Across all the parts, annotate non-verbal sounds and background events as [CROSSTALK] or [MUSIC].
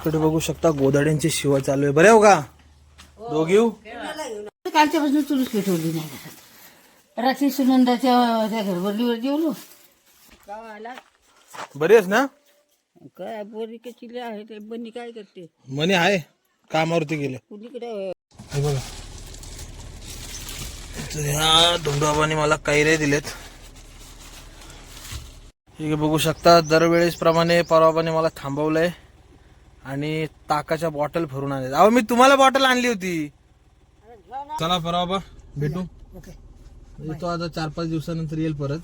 इकडे बघू शकता गोदाड्यांची शिवा चालू आहे. बरे हो का? दोघी येऊ? कालच्यापासून तुरीच पेटवली नाही. घरात रात्री सुनंदाच्या त्या घरबरलीवर जेवलो बरी आहेस ना? काय बोरी कचिले आहे ते बनी काय करते? म्हणे आहे. कामावरती गेले. कुणीकडे? हे बघा. तर ह्या धुंडबाबाने मला कैरे दिलेत. हे बघू शकता दरवेळेस प्रमाणे परवाबाने मला थांबवलंय. आणि ताकाच्या बॉटल भरून आणले अहो मी तुम्हाला बॉटल आणली होती. चला परवा भेटू. येतो आता चार पाच दिवसानंतर येईल परत.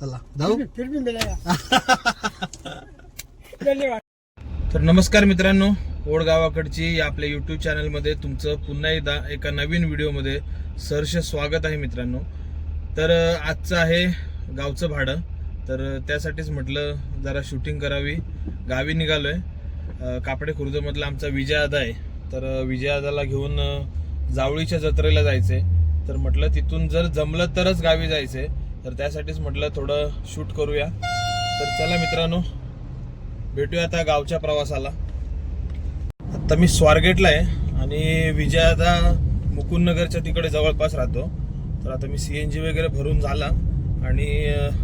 चला जाऊ. [LAUGHS] तर नमस्कार मित्रांनो ओढ गावाकडची आपल्या युट्यूब चॅनलमध्ये तुमचं पुन्हा एकदा एका नवीन व्हिडिओमध्ये सहर्ष स्वागत आहे मित्रांनो. तर अं, आजचं आहे गावचं भाडं. तर त्यासाठीच म्हटलं जरा शूटिंग करावी. गावी निघालोय. कापडे खुर्दमधला आमचा विजयादा आहे. तर विजयादाला घेऊन जावळीच्या जत्रेला जायचे. तर म्हटलं तिथून जर जमलं तरच गावी जायचे. तर त्यासाठीच म्हटलं थोडं शूट करूया. तर चला मित्रांनो भेटूया आता गावच्या प्रवासाला. आता मी स्वारगेटला आहे आणि विजय आता मुकुंदनगरच्या तिकडे जवळपास राहतो. तर आता मी सी एन जी वगैरे भरून झाला आणि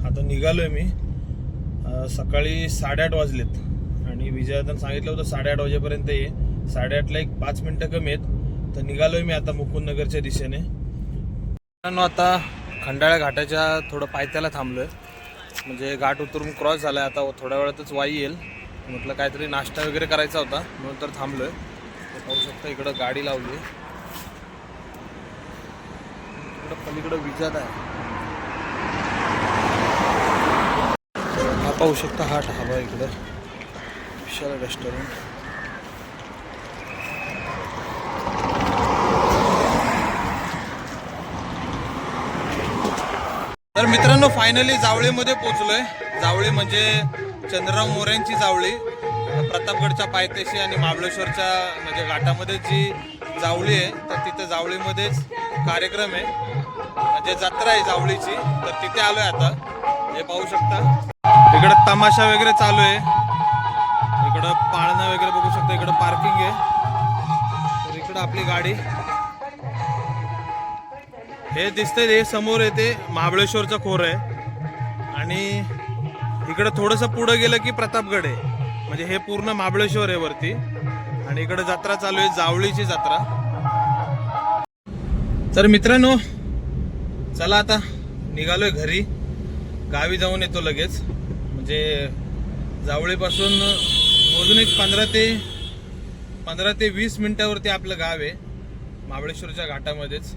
आता निघालो आहे मी सकाळी साडेआठ वाजलेत. आणि विजय सांगितलं होतं साडेआठ वाजेपर्यंत ये. साडेआठला एक पाच मिनटं कमी आहेत. तर निघालोय मी आता मुकुंदनगरच्या दिशेने. आता खंडाळ्या घाटाच्या थोडं पायथ्याला थांबलोय. म्हणजे घाट उतरून क्रॉस झालाय. आता थोड्या वेळातच वाई येईल. म्हटलं काहीतरी नाश्ता वगैरे करायचा होता. म्हणून तर थांबलोय. पाहू शकता इकडं गाडी लावली. इकडं पलीकडं विजात आहे. हा पाहू शकता हा ढाबा आहे इकडं. विशाल रेस्टॉरंट तर मित्रांनो फायनली जावळीमध्ये पोचलोय जावळी म्हणजे चंद्रराव मोऱ्यांची जावळी. प्रतापगडच्या पायथ्याशी आणि महाबळेश्वरच्या म्हणजे घाटामध्ये जी जावळी आहे तर तिथे जावळीमध्येच कार्यक्रम आहे. म्हणजे जत्रा आहे जावळीची तर तिथे आलोय आता. हे पाहू शकता. इकडं तमाशा वगैरे चालू आहे. इकडं पाळणा वगैरे बघू शकता इकडं पार्किंग आहे. तर इकडं आपली गाडी. हे दिसतंय हे समोर येते महाबळेश्वरचा खोर आहे. आणि इकडं थोडंसं पुढं गेलं की प्रतापगड आहे. म्हणजे हे पूर्ण महाबळेश्वर आहे वरती. आणि इकडं जत्रा चालू आहे जावळीची जत्रा. तर मित्रांनो चला आता निघालोय घरी. गावी जाऊन येतो लगेच. म्हणजे जावळीपासून अजून एक पंधरा ते पंधरा ते वीस मिनिटावरती आपलं गाव आहे महाबळेश्वरच्या घाटामध्येच.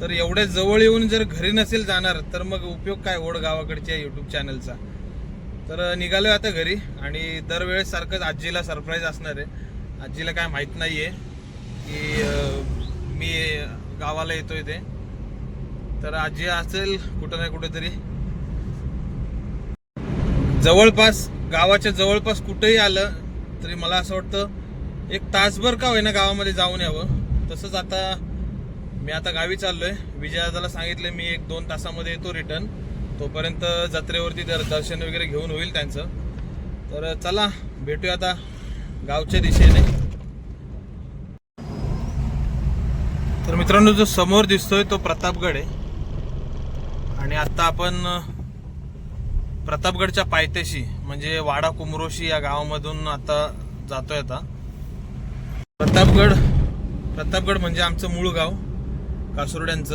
तर एवढ्या जवळ येऊन जर घरी नसेल जाणार तर मग उपयोग काय ओढ गावाकडच्या युट्यूब चॅनलचा तर निघालोय आता घरी आणि दरवेळेस सारखंच आजीला सरप्राईज असणार आहे. आजीला काय माहीत नाही आहे की मी गावाला येतोय ते. तर आजी असेल कुठं नाही कुठेतरी. जवळपास गावाच्या जवळपास कुठेही आलं तरी मला असं वाटतं एक तासभर का होईना गावामध्ये जाऊन यावं. तसंच आता मी आता गावी चाललो आहे विजयादाला सांगितलं मी एक दोन तासामध्ये येतो रिटर्न तोपर्यंत जत्रेवरती दर दर्शन वगैरे घेऊन होईल त्यांचं. तर चला भेटूया आता गावच्या दिशेने. तर मित्रांनो जो समोर दिसतोय तो प्रतापगड आहे. आणि आता आपण प्रतापगडच्या पायथ्याशी म्हणजे वाडा कुमरोशी या गावामधून आता जातोय आता. प्रतापगड प्रतापगड म्हणजे आमचं मूळ गाव कासुर्ड्यांचं.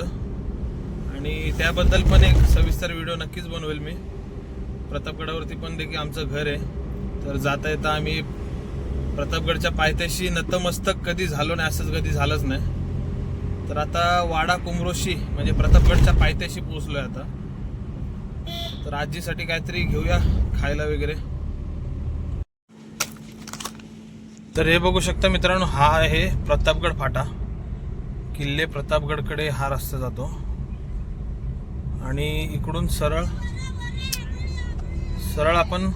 आणि त्याबद्दल पण एक सविस्तर व्हिडिओ नक्कीच बनवेल मी. प्रतापगडावरती पण देखील आमचं घर आहे. तर जाता येता आम्ही प्रतापगडच्या पायथ्याशी नतमस्तक कधी झालो नाही असंच कधी झालंच नाही. तर आता वाडा कुमरोशी म्हणजे प्रतापगडच्या पायथ्याशी पोहोचलोय आता. तर आजीसाठी काहीतरी घेऊया. खायला वगैरे. तर हे बघू शकता मित्रांनो हा आहे प्रतापगड फाटा. किल्ले प्रतापगडकडे हा रस्ता जातो. आणि इकडून सरळ सरळ आपण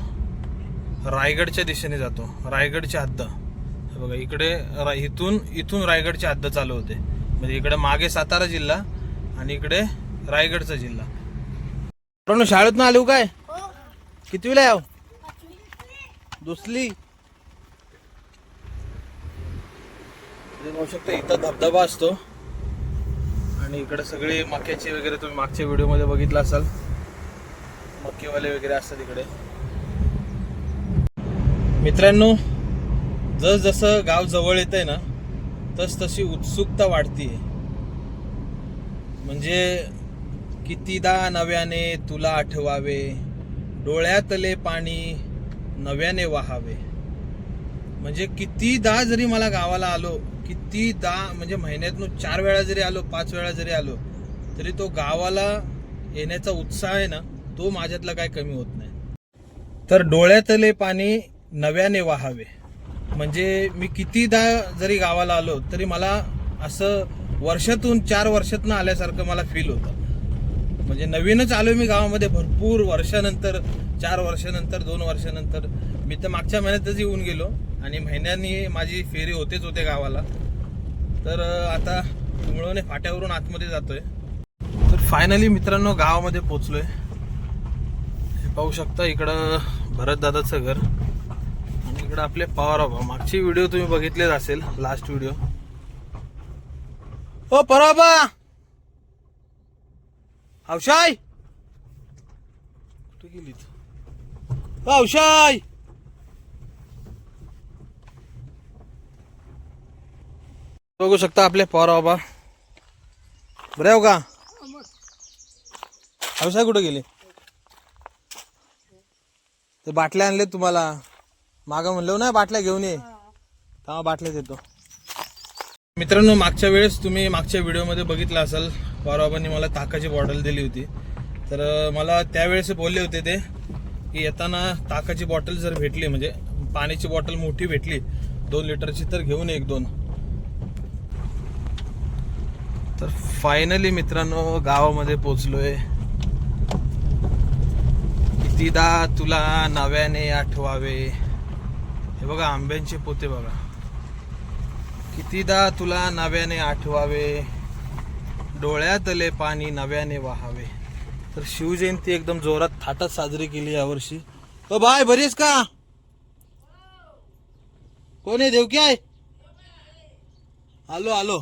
रायगडच्या दिशेने जातो. रायगडची हद्द. बघा इकडे रा- इथून इथून रायगडची हद्द चालू होते. म्हणजे इकडे मागे सातारा जिल्हा आणि इकडे रायगडचा जिल्हा. मित्रांनो शाळेतून आलो हो काय? कितवीला याव दुसली इथे शकता इथं धबधबा असतो. आणि इकडे सगळे मक्याचे वगैरे तुम्ही मागच्या व्हिडिओमध्ये बघितलं असाल. मक्केवाले वगैरे असतात इकडे. मित्रांनो जस जसं गाव जवळ येत आहे ना तस तशी उत्सुकता वाढतीये. म्हणजे कितीदा नव्याने तुला आठवावे डोळ्यातले पाणी नव्याने वाहावे. म्हणजे कितीदा जरी मला गावाला आलो कितीदा म्हणजे महिन्यातून चार वेळा जरी आलो पाच वेळा जरी आलो तरी तो गावाला येण्याचा उत्साह आहे ना तो माझ्यातला काय कमी होत नाही. तर डोळ्यातले पाणी नव्याने वाहावे. म्हणजे मी कितीदा जरी गावाला आलो तरी मला असं वर्षातून चार वर्षातनं आल्यासारखं मला फील होतं. म्हणजे नवीनच आलो मी गावामध्ये भरपूर वर्षानंतर चार वर्षानंतर दोन वर्षानंतर. मी तर मागच्या महिन्यातच येऊन गेलो आणि महिन्यांनी माझी फेरी होतेच होते गावाला. तर आता मुळवणे फाट्यावरून आतमध्ये जातोय. तर फायनली मित्रांनो गावामध्ये पोचलोय. हे पाहू शकता इकडं भरतदादाचं घर आणि इकडं आपले पवार बाबा. मागची व्हिडिओ तुम्ही बघितलेच असेल लास्ट व्हिडिओ ओ पराबा अवशाय कुठे गेली अवशाय बघू शकता आपले पवार बाबा. बरे हो का? अवशाय कुठे गेले? ते बाटल्या आणले तुम्हाला. माग म्हणलो ना बाटल्या घेऊन ये. तेव्हा बाटल्या देतो मित्रांनो मागच्या वेळेस तुम्ही मागच्या व्हिडिओमध्ये बघितलं असाल बाबांनी मला ताकाची बॉटल दिली होती. तर मला त्यावेळेस बोलले होते ते की येताना ताकाची बॉटल जर भेटली म्हणजे पाण्याची बॉटल मोठी भेटली दोन लिटरची तर घेऊन एक दोन. तर फायनली मित्रांनो गावामध्ये पोचलोय. कितीदा तुला नव्याने आठवावे. हे बघा आंब्यांचे पोते बघा. कितीदा तुला नव्याने आठवावे. डोळ्यातले पाणी नव्याने वाहावे. तर शिवजयंती एकदम जोरात थाटात साजरी केली यावर्षी ओ बाय बरीस का? कोण आहे? देवकी आहे? आलो आलो.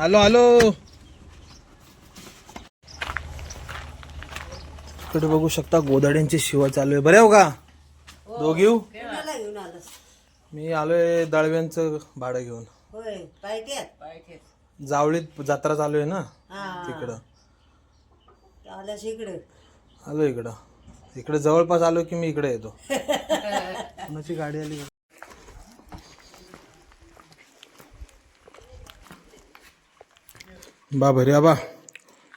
आलो आलो. इकडे बघू शकता गोदाड्यांची शिवा चालू आहे. बरे हो का? दोघी आलंस? मी आलोय दळव्यांचं भाडं घेऊन. होय जावळीत जत्रा चालू आहे ना? हा. तिकडं. आल्यास इकडे. आलो इकडं. इकडे जवळपास आलो की मी इकडे येतो. [LAUGHS] कोणाची गाडी आली? बा भरी बा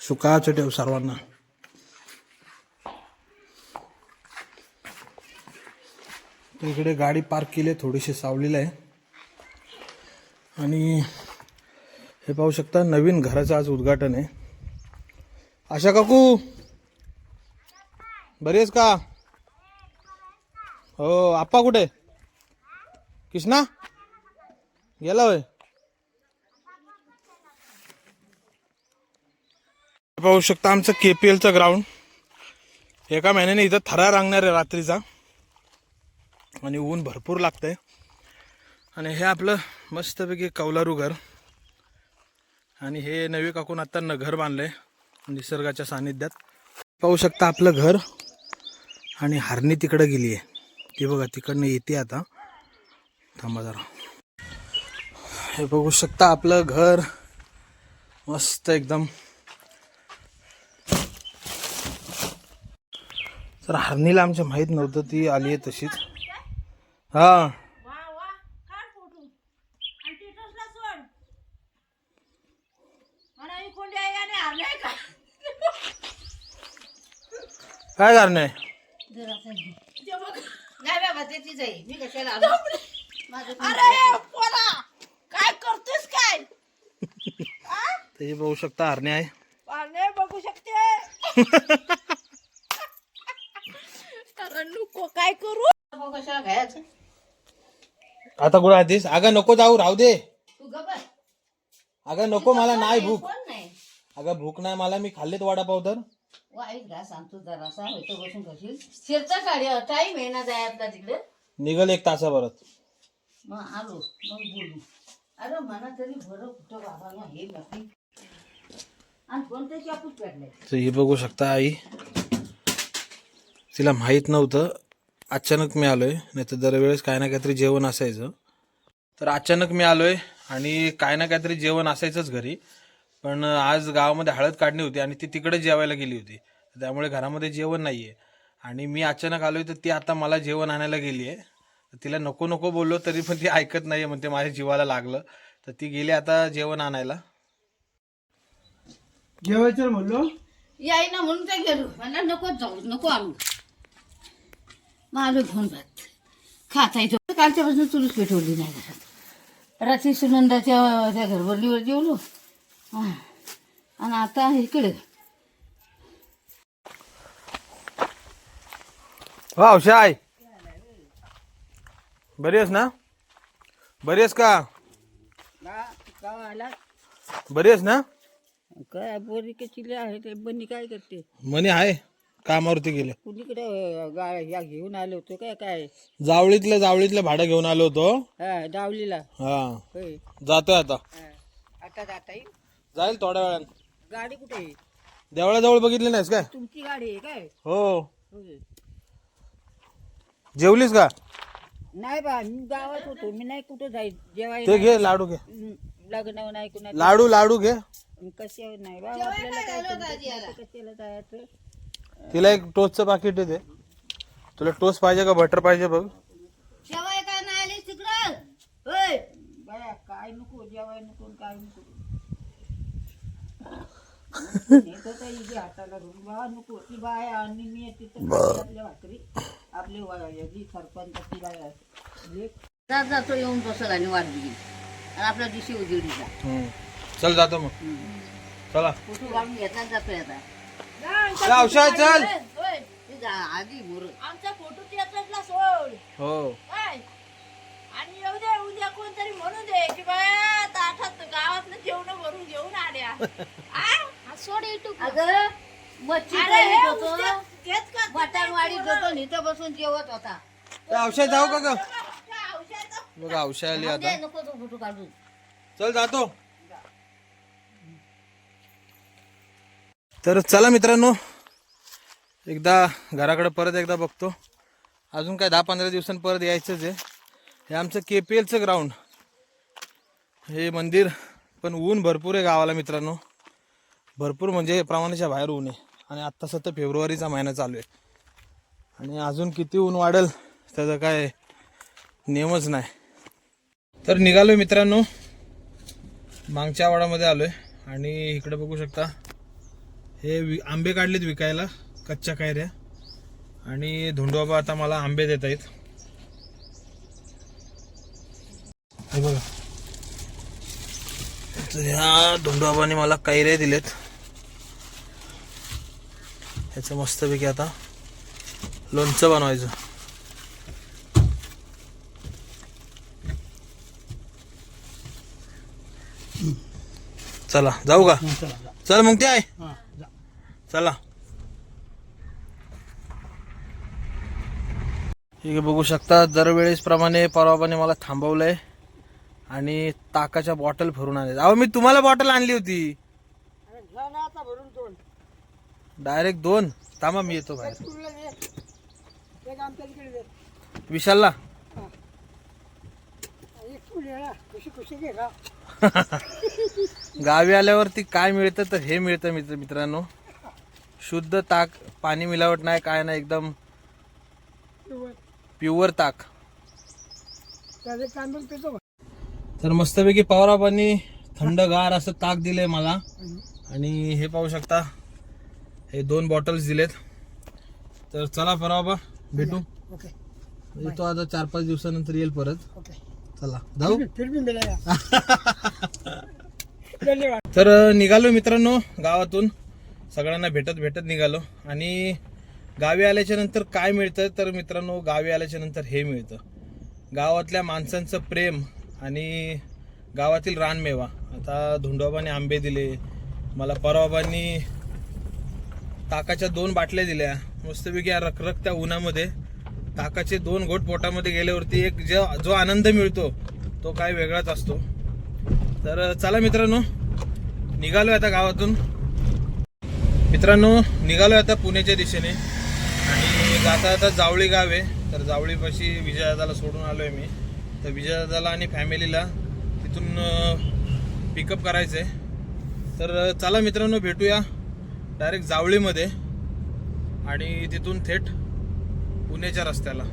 सुखाचं ठेव सर्वांना. तर इकडे गाडी पार्क केली आहे थोडीशी सावलेली आहे. आणि हे पाहू शकता नवीन घराचं आज उद्घाटन आहे. आशा काकू? बरेच का? हो आप्पा कुठे? कृष्णा? गेला होय? पाहू शकता आमचं केपीएलचं ग्राउंड एका महिन्याने इथं थरा रांगणार आहे रात्रीचा. आणि ऊन भरपूर लागतंय. आणि हे आपलं मस्तपैकी कौलारू घर. आणि हे नवी काकून आत्ता न घर बांधलंय निसर्गाच्या सानिध्यात. पाहू शकता आपलं घर आणि हरणी तिकडं गेली आहे ती बघा तिकडनं येते आता. थांबा जरा. हे बघू शकता आपलं घर. मस्त एकदम. तर हरणीला आमच्या माहीत नव्हतं ती आली आहे तशीच. हा. काय कारण आहे? नाही बाबा त्याचीच आहे मी कशाला आलो? माझं पण अरे पोरा काय करतोस काय? [LAUGHS] तर बघू शकता हरणे आहे. पाने बघू शकते. अरे नको काय करू? कशाला घ्यायचं आता कुठं आधीच अगं नको जाऊ राहू दे. तू अगं नको मला नाही भूक. कोण नाही. अगं भूक नाही मला मी खाल्लेत वडापाव तर. वाईट घ्या सांगतो जरासा होतो बसून करशील शिरता गाडी टाईम आहे ना जायला तिकडे. निघल एक तासाभरात. मग आलो मग बोलू. अरे मला तरी बरं कुठं बाबांना हे बाकी आणि कोणत्या चापूच पेटलाय तर हे बघू शकता आई. तिला माहीत नव्हतं. अचानक मी आलोय. नाही तर दरवेळेस काय ना काहीतरी जेवण असायचं. तर अचानक मी आलोय आणि काय ना काहीतरी जेवण असायचंच घरी. पण आज गावामध्ये हळद काढणी होती आणि ती तिकडे जेवायला गेली होती. त्यामुळे घरामध्ये जेवण नाही आहे आणि मी अचानक आलोय तर ती आता मला जेवण आणायला गेली आहे. तिला नको नको बोललो तरी पण ती ऐकत नाही म्हणते माझ्या जीवाला लागलं. तर ती गेली आता जेवण आणायला. जेवायचं म्हणलो. याई ना म्हणून काय गेलो मला नको जाऊ नको आणू. आलो घेऊन भात. खाता येतो कालच्यापासून चुलीच पेटवली नाही. घरात रात्री सुनंदाच्या त्या घरबरलीवर जेवलो. आणि आता इकडे. हो शाय बरी आहेस ना? बरी आहेस का? बरी आहेस ना? काय बोरी चिले आहे ते? बनी काय करते? मनी आहे. कामावरती गेले. कुणीकडे या घेऊन आलो होतो काय काय? जावळीतलं जावळीतलं भाडं घेऊन आलो होतो. हा डावलीला. हा. होय. जातोय आता. आता जाता येईल? जाईल थोड्या वेळानं. गाडी कुठे आहे? देवळाजवळ बघितली नाहीस काय? तुमची गाडी आहे काय? हो. होय. जेवलीस का? नाही बा मी गावात होतो. मी नाही कुठं जाईल. जेवाय ते घे लाडू घे. लग्न नाही कुणा लाडू लाडू घे. कसे नाही बा आपल्याला काय कशाला जायचं? तिला एक टोस्टचं पाकिट दे. तुला टोस्ट पाहिजे का बटर पाहिजे बघ. जेवाय काय नाही आलीस तिकडं? होय बाया काय नको जेवाय नको काय नको. हाताला बा नको. ती बाया आणि मी आपल्या भाकरी आपले बाया लेक जात जातो येऊन बसल आणि वाट दिली आणि आपल्या दिवशी उजेडीचा. चल जातो मग. चला. फोटो काढून घेतला जातो आता. औषध चल. होय. ते जा- आधी मोर. आमचा फोटो थिएटरला सोड. हो. काय आणि येऊ दे उद्या कोणतरी म्हणू दे की बाया ताठात गावातलं जेवण भरून घेऊन आल्या. [LAUGHS] आ? हा, सोड युट्यूब अगं मच्छी अरे खायला होतो उद्या तेच का मटणवाडीत होतो इथं बसून जेवत होता. औषध जाऊ का ग? औषध बघ औषध आली आता. दे नको तो फोटो काढून. चल जातो. तर चला मित्रांनो एकदा घराकडे परत एकदा बघतो. अजून काय दहा पंधरा दिवसांनी परत यायचंच आहे. हे आमचं के पी एलचं ग्राउंड हे मंदिर पण ऊन भरपूर आहे गावाला मित्रांनो. भरपूर म्हणजे प्रमाणाच्या बाहेर ऊन आहे. आणि आत्ता सतत फेब्रुवारीचा महिना चालू आहे. आणि अजून किती ऊन वाढेल त्याचा काय नियमच नाही. तर निघालो मित्रांनो. मागच्या वाडामध्ये आहे आणि इकडे बघू शकता हे वि आंबे काढलेत विकायला कच्च्या कायऱ्या आणि धोंडोबा आता मला आंबे देत आहेत. हे बघा. तर ह्या धोंडोबाने मला कैऱ्या दिलेत. ह्याचं मस्तपैकी आता लोणचं बनवायचं. चला जाऊ का? चल मग ते आहे. चला. ठीक आहे बघू शकता दरवेळेस प्रमाणे परवाबाने मला थांबवलंय आणि ताकाच्या बॉटल भरून आणले अहो मी तुम्हाला बॉटल आणली होती. डायरेक्ट दोन. थांबा मी येतो बाहेर. विशालला. [LAUGHS] गावी आल्यावरती काय मिळतं तर हे मिळतं मित्र मित्रांनो. शुद्ध ताक पाणी मिलावट नाही काय नाही एकदम प्युअर ताक. तर मस्तपैकी पवाराबांनी थंडगार असं ताक दिलंय मला. आणि हे पाहू शकता हे दोन बॉटल्स दिलेत. तर चला पराबा भेटू. येतो आता चार पाच दिवसानंतर येईल परत. चला जाऊ. [LAUGHS] तर निघालो मित्रांनो गावातून. सगळ्यांना भेटत भेटत निघालो. आणि गावी आल्याच्यानंतर काय मिळतं? तर मित्रांनो गावी आल्याच्यानंतर हे मिळतं. गावातल्या माणसांचं प्रेम आणि गावातील रानमेवा. आता धुंडोबाने आंबे दिले. मला परवाबांनी ताकाच्या दोन बाटल्या दिल्या. मस्तपैकी या रखरखत्या उन्हामध्ये. ताकाचे दोन घोट पोटामध्ये गेल्यावरती एक जो जो आनंद मिळतो तो काय वेगळाच असतो. तर चला मित्रांनो निघालोय आता गावातून. मित्रांनो निघालोय आता पुण्याच्या दिशेने. आणि जाता जाता जावळी गाव आहे. तर जावळीपाशी विजयदादाला सोडून आलो आहे मी. तर विजयदादाला आणि फॅमिलीला तिथून पिकअप करायचं आहे तर चला मित्रांनो भेटूया. डायरेक्ट जावळीमध्ये आणि तिथून थेट पुण्याच्या रस्त्याला.